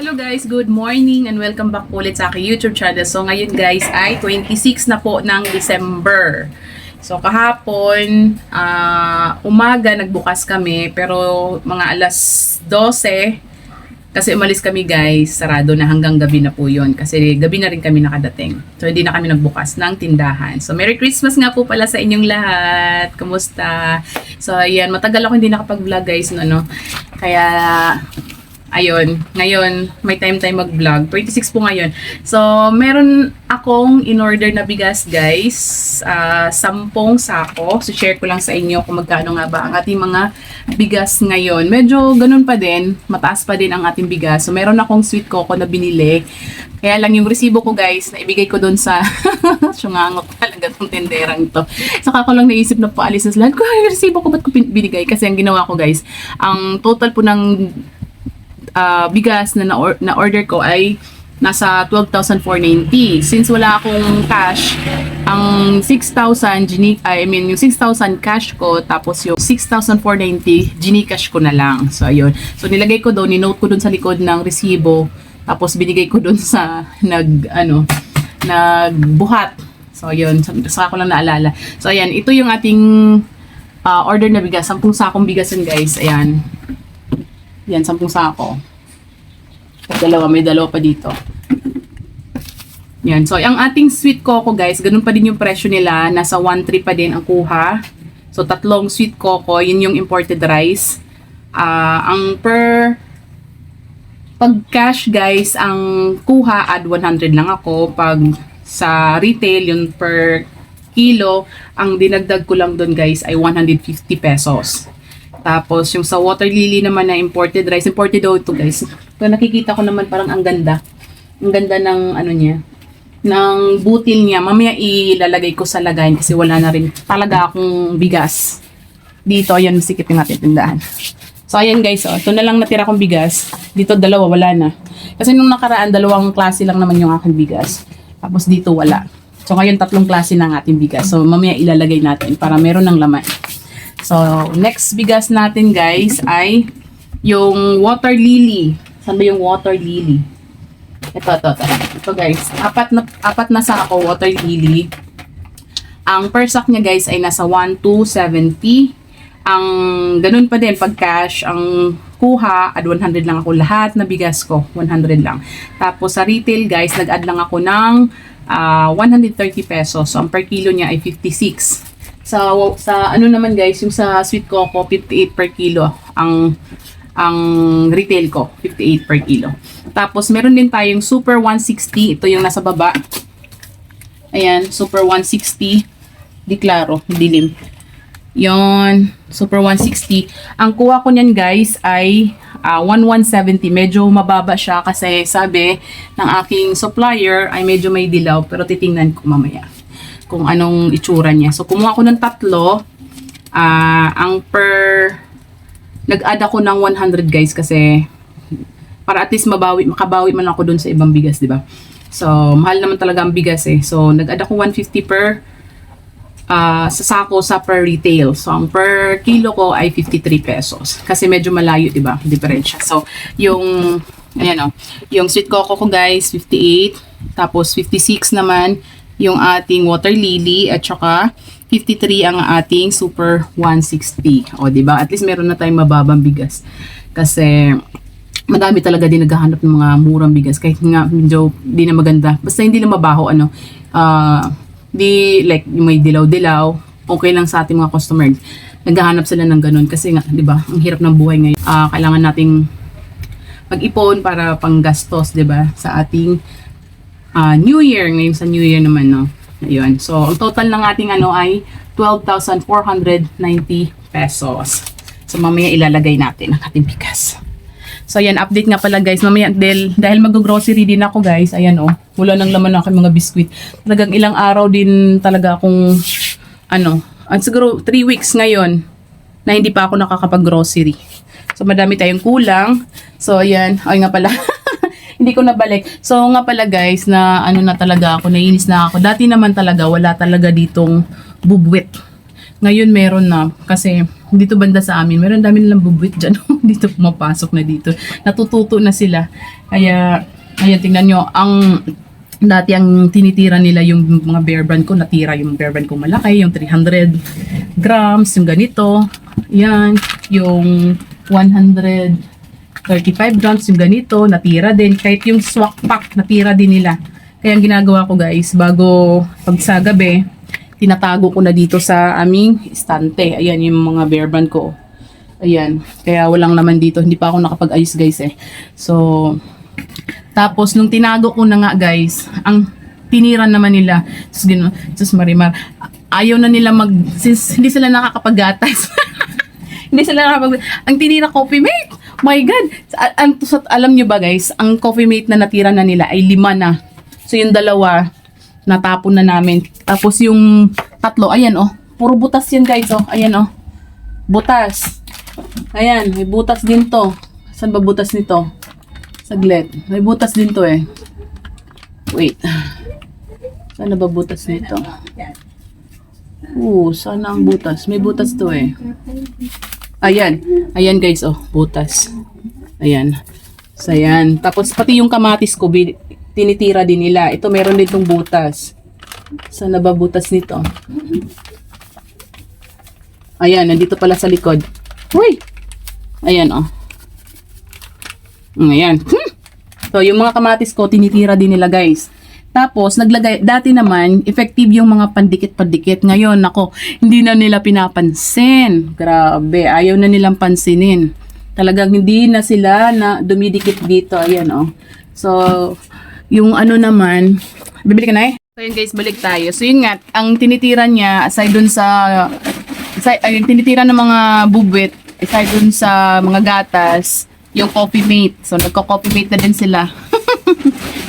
Hello guys, good morning and welcome back ulit sa aking YouTube channel. So ngayon guys ay 26 na po ng December. So kahapon, ah, umaga nagbukas kami pero mga alas 12 kasi umalis kami guys, sarado na hanggang gabi na po yun kasi gabi na rin kami nakadating. So hindi na kami nagbukas ng tindahan. So Merry Christmas nga po pala sa inyong lahat. Kumusta? So ayan, matagal ako hindi nakapag-vlog guys no, no? Kaya ayun, ngayon, may time-time mag-vlog. 26 po ngayon. So, meron akong in-order na bigas, guys. Uh, sampung sako. So, share ko lang sa inyo kung magkano nga ba ang ating mga bigas ngayon. Medyo ganun pa din. Mataas pa din ang ating bigas. So, meron akong sweet coco na binili. Kaya lang yung resibo ko, guys, na ibigay ko doon sa syungangok talaga tong tenderang to. Saka ko lang naisip na paalis na sila. Ko, yung resibo ko ba't ko binigay? Kasi ang ginawa ko, guys, ang total po ng ah, bigas na na- na-order ko ay nasa 12,490. Since wala akong cash, ang 6,000 gini I mean yung 6,000 cash ko tapos yung 6,490 gcash ko na lang. So ayun. So nilagay ko doon, ni-note ko doon sa likod ng resibo. Tapos binigay ko doon sa nag ano nagbuhat. So ayun, saka ko lang naalala. So ayan, ito yung ating ah, order na bigas, 10 sakong bigas yun guys. Ayan. Yan, 10 sako. At dalawa, may dalawa pa dito. Yan. So, ang ating sweet coco, guys, ganun pa din yung presyo nila. Nasa 1.3 pa din ang kuha. So, tatlong sweet coco, yun yung imported rice. Ah, ang per pag cash, guys, ang kuha, add 100 lang ako. Pag sa retail, yung per kilo, ang dinagdag ko lang doon, guys, ay 150 pesos. Tapos, yung sa water lily naman na imported rice, imported daw ito guys. Kung nakikita ko naman parang ang ganda. Ang ganda ng ano niya, ng butil niya. Mamaya ilalagay ko sa lagayin kasi wala na rin talaga akong bigas. Dito, ayan, sikipin natin tindahan. So, ayan guys, oh, ito na lang natira kong bigas. Dito, dalawa, wala na. Kasi nung nakaraan, dalawang klase lang naman yung aking bigas. Tapos dito, wala. So, ngayon, tatlong klase ng ating bigas. So, mamaya ilalagay natin para meron ng laman. So, next bigas natin guys ay yung water lily. Saan ba yung water lily? Ito, ito, ito. Ito guys. Apat na, apat na sako water lily. Ang per sack niya guys ay nasa 1,270. Ang ganun pa din pag cash, ang kuha, add 100 lang ako. Lahat na bigas ko, 100 lang. Tapos sa retail guys, nag-add lang ako ng ah, 130 pesos. So, ang per kilo niya ay 56. Sa sa ano naman guys, yung sa sweet coco 58 per kilo ang ang retail ko, 58 per kilo. Tapos meron din tayong Super 160, ito yung nasa baba. Ayan, Super 160. Di klaro, dilim. Yon, Super 160. Ang kuha ko niyan guys ay ah, 1170. Medyo mababa siya kasi sabi ng aking supplier ay medyo may dilaw pero titingnan ko mamaya kung anong itsura niya. So, kumuha ko ng tatlo. Ah, ang per... Nag-add ako ng 100 guys kasi para at least mabawi, makabawi man ako dun sa ibang bigas, di ba? So, mahal naman talaga ang bigas eh. So, nag-add ako 150 per ah, sa sako sa per retail. So, ang per kilo ko ay 53 pesos. Kasi medyo malayo, di ba? Diferensya. So, yung, ayan o, yung sweet coco ko guys, 58. Tapos, 56 naman yung ating water lily at saka 53 ang ating super 160. O, di ba? At least meron na tayong mababang bigas. Kasi madami talaga din naghahanap ng mga murang bigas kahit nga medyo di na maganda. Basta hindi na mabaho ano. ah di like may dilaw-dilaw, okay lang sa ating mga customer. Naghahanap sila ng ganun kasi nga, 'di ba? Ang hirap ng buhay ngayon. Ah, kailangan nating mag-ipon para panggastos, 'di ba? Sa ating ah, New Year, ngayon sa New Year naman, no? Ayun. So, ang total ng ating ano ay 12,490 pesos. So, mamaya ilalagay natin ang ating bigas. So, ayan, update nga pala guys. Mamaya, dahil, dahil mag-grocery din ako guys, ayan oh, wala nang laman ng mga biskwit. Talagang ilang araw din talaga akong, ano, at siguro 3 weeks ngayon na hindi pa ako nakakapag-grocery. So, madami tayong kulang. So, ayan, ay nga pala. hindi ko nabalik. So nga pala guys, na ano na talaga ako, nainis na ako. Dati naman talaga, wala talaga ditong bubwit. Ngayon meron na kasi dito banda sa amin, meron dami nilang bubuit dyan. dito pumapasok na dito. Natututo na sila. Kaya, ayan, tingnan nyo, ang dati ang tinitira nila yung mga bear brand ko, natira yung bear brand ko malaki, yung 300 grams, yung ganito. Yan, yung 135 grams, yung ganito, natira din. Kahit yung swak pack, natira din nila. Kaya ang ginagawa ko guys, bago pag sa gabi, tinatago ko na dito sa aming estante. Ayan yung mga bear brand ko. Ayan. Kaya walang naman dito. Hindi pa ako nakapag-ayos guys eh. So, tapos nung tinago ko na nga guys, ang tiniran naman nila, sus, gino, sus Marimar, ayaw na nila mag, since hindi sila nakakapagatas. hindi sila nakakapag, ang tinira coffee mate, my god, ang, alam nyo ba guys, ang coffee mate na natira na nila ay lima na. So yung dalawa, natapon na namin. Tapos yung tatlo, ayan oh, puro butas yan guys oh, ayan oh, butas. Ayan, may butas din to. Saan ba butas nito? Saglit. May butas din to eh. Wait. Saan ba butas nito? Oo, sana ang butas. May butas to eh. Ayan. Ayan guys, oh. Butas. Ayan. So, ayan. Tapos, pati yung kamatis ko, tinitira din nila. Ito, meron din tong butas. Saan na ba butas nito? Ayan, nandito pala sa likod. Uy! Ayan, oh. Mm, Ayan. Hmm. So, yung mga kamatis ko, tinitira din nila, guys. Tapos, naglagay, dati naman, effective yung mga pandikit-pandikit. Ngayon, nako, hindi na nila pinapansin. Grabe, ayaw na nilang pansinin. Talagang hindi na sila na dumidikit dito. Ayan, oh. So, yung ano naman, bibili ka na eh? So, yun guys, balik tayo. So, yun nga, ang tinitira niya, aside dun sa, aside, ay, tinitira ng mga bubwit, aside dun sa mga gatas, yung coffee mate. So, nagko-coffee mate na din sila.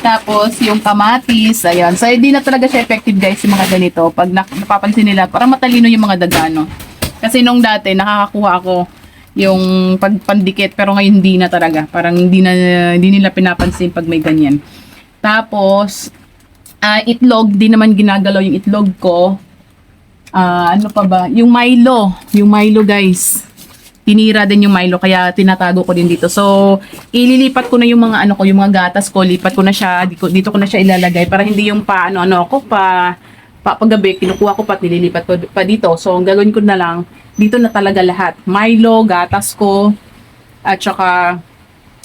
Tapos, yung kamatis, ayan. So, hindi na talaga siya effective, guys, yung mga ganito. Pag napapansin nila, parang matalino yung mga dagano. Kasi nung dati, nakakakuha ako yung pagpandikit, pero ngayon hindi na talaga. Parang hindi na hindi nila pinapansin pag may ganyan. Tapos, ah, itlog, di naman ginagalaw yung itlog ko. Ah, ano pa ba? Yung Milo. Yung Milo, guys. Tinira din yung Milo, kaya tinatago ko din dito. So, ililipat ko na yung mga ano ko, yung mga gatas ko, lipat ko na siya, dito, dito ko na siya ilalagay para hindi yung pa ano ano ako pa pa paggabi kinukuha ko pa at nililipat ko pa dito. So, ang gagawin ko na lang, dito na talaga lahat. Milo, gatas ko, at saka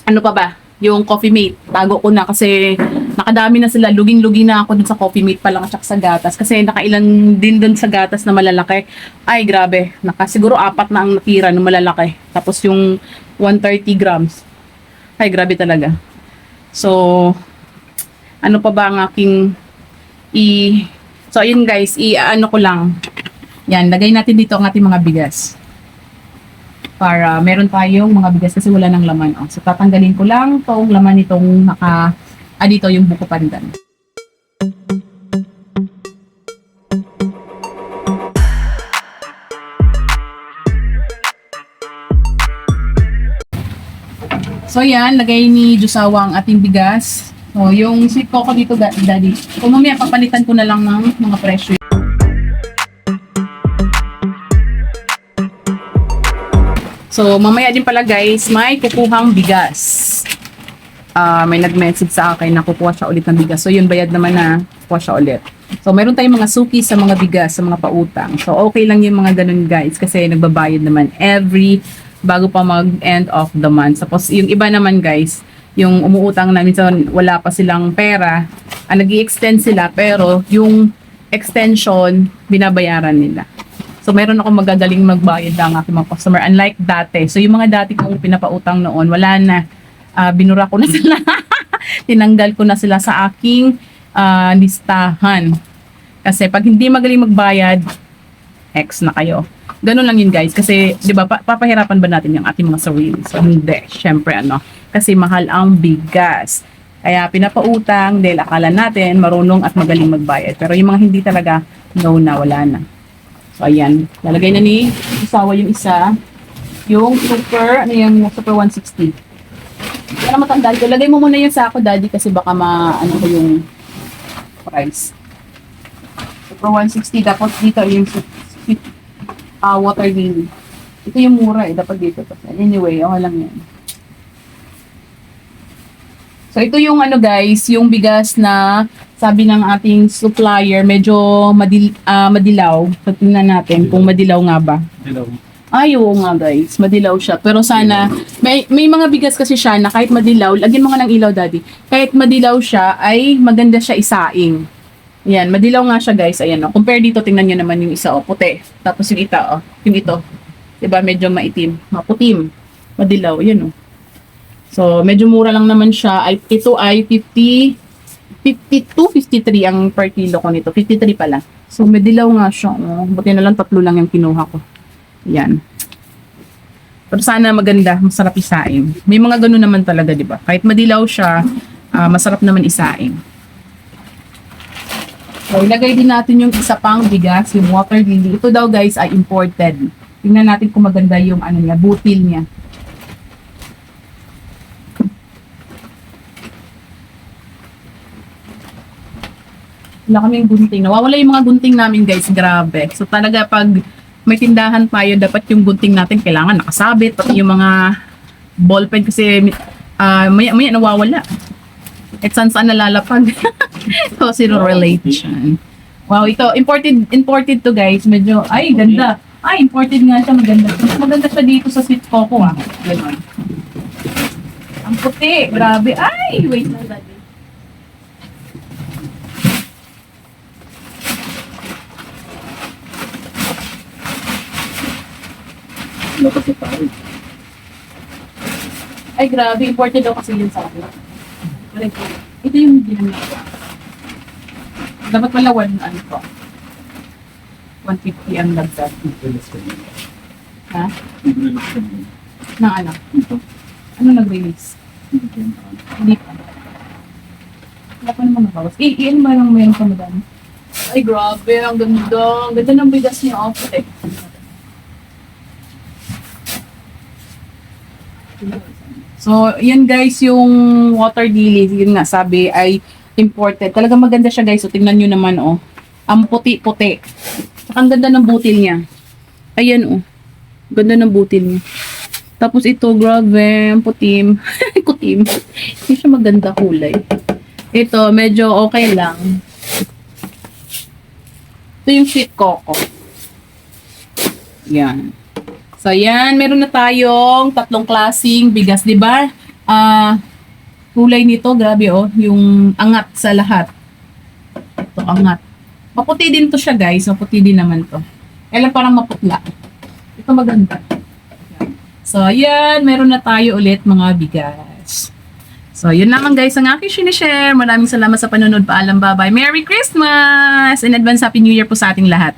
ano pa ba? Yung coffee mate. Tago ko na kasi nakadami na sila. Luging-lugi na ako dun sa coffee mate pa lang at sa gatas. Kasi nakailan din dun sa gatas na malalaki. Ay, grabe. Naka, siguro apat na ang natira ng malalaki. Tapos yung 130 grams. Ay, grabe talaga. So, ano pa ba ang aking i... So, ayun guys, i-ano ko lang. Yan, lagay natin dito ang ating mga bigas para meron tayong mga bigas kasi wala nang laman. Oh. So, tatanggalin ko lang tong laman nitong naka, ah, dito yung buko pandan. So, yan, lagay ni Jusawa ang ating bigas. So, yung sweet coco dito, daddy. Kung mamaya, papalitan ko na lang ng mga presyo. So, mamaya din pala guys, may kukuhang bigas. Ah, may nag-message sa akin na kukuha siya ulit ng bigas. So, yun, bayad naman na kukuha siya ulit. So, meron tayong mga suki sa mga bigas, sa mga pautang. So, okay lang yung mga ganun guys kasi nagbabayad naman every bago pa mag-end of the month. Tapos, yung iba naman guys, yung umuutang namin so wala pa silang pera, ah, nag extend sila pero yung extension, binabayaran nila. So, meron ako magagaling magbayad ng aking mga customer. Unlike dati. So, yung mga dati kong pinapautang noon, wala na. Ah, binura ko na sila. Tinanggal ko na sila sa aking ah, listahan. Kasi pag hindi magaling magbayad, X na kayo. Ganun lang yun guys. Kasi, di ba, pa- papahirapan ba natin yung ating mga sarili? So, hindi. Siyempre, ano. Kasi mahal ang bigas. Kaya pinapautang dahil akala natin marunong at magaling magbayad. Pero yung mga hindi talaga, no na, wala na. So, ayan. Lalagay na ni Isawa yung isa. Yung super, ano yung super 160. Para matandaan ko. Lagay mo muna yung sa ako, daddy, kasi baka ma, ano ko yung price. Super 160. Tapos dito yung sweet, uh, water lily. Ito yung mura eh. Dapat dito. to. Anyway, okay lang yan. So, ito yung ano guys, yung bigas na sabi ng ating supplier, medyo madil, ah, madilaw. So, tingnan natin kung madilaw nga ba. Hello. Ay, oo nga guys, madilaw siya. Pero sana, may, may mga bigas kasi siya na kahit madilaw, lagyan mo nga ng ilaw daddy. Kahit madilaw siya, ay maganda siya isaing. Yan, madilaw nga siya guys. Ayan o. Compare dito, tingnan nyo naman yung isa o, puti. Tapos yung ita o, yung ito. Diba, medyo maitim. Maputim. Madilaw, yan o. So, medyo mura lang naman siya. Ay, ito ay 50, 52, 53 ang per kilo ko nito. 53 pala. So, madilaw nga siya. Oh. Buti na lang tatlo lang yung kinuha ko. Yan. Pero sana maganda, masarap isaing. May mga ganun naman talaga, di ba? Kahit madilaw siya, ah, masarap naman isaing. So, ilagay din natin yung isa pang bigas, yung water lily. Ito daw guys ay imported. Tingnan natin kung maganda yung ano niya, butil niya. Wala kaming gunting. Nawawala yung mga gunting namin guys. Grabe. So talaga pag may tindahan tayo, dapat yung gunting natin kailangan nakasabit. Pati yung mga ballpen kasi ah, maya, maya nawawala. At saan saan nalalapag. so zero relation. Wow, ito imported imported to guys. Medyo ay ganda. Ay imported nga siya maganda. Mas maganda siya dito sa sweet coco ah. Ganon. Ang puti, grabe. Ay, wait Ano kasi tayo? Ay, grabe. Imported daw kasi yun sa akin. Correct. Ito yung ginamit ko. Dapat pala one, ano ko. 150 ang lagdag. Ha? Ng ano? Ito. Ano nag-release? Hindi pa. Wala pa naman nabawas. Eh, iyan mo lang meron ka madami. Ay, grabe. Ang ganda. Ang ganda ng bigas niya. Oh. So, yan guys, yung water lily, yun nga sabi, ay imported. Talaga maganda siya guys. So, tingnan nyo naman, oh. Ang puti-puti. Saka ang ganda ng butil niya. Ayan, oh. Ganda ng butil niya. Tapos ito, grabe, putim. Kutim. Hindi siya maganda kulay. Ito, medyo okay lang. Ito yung sweet coco. Yan. So, yan. Meron na tayong tatlong klasing bigas, di ba? Ah, kulay nito, grabe oh. Yung angat sa lahat. Ito, angat. Maputi din to siya, guys. Maputi din naman to. Kaya lang parang maputla. Ito maganda. So, yan. Meron na tayo ulit mga bigas. So, yun naman guys ang aking sinishare. Maraming salamat sa panonood. Paalam, bye-bye. Merry Christmas! In advance, Happy New Year po sa ating lahat.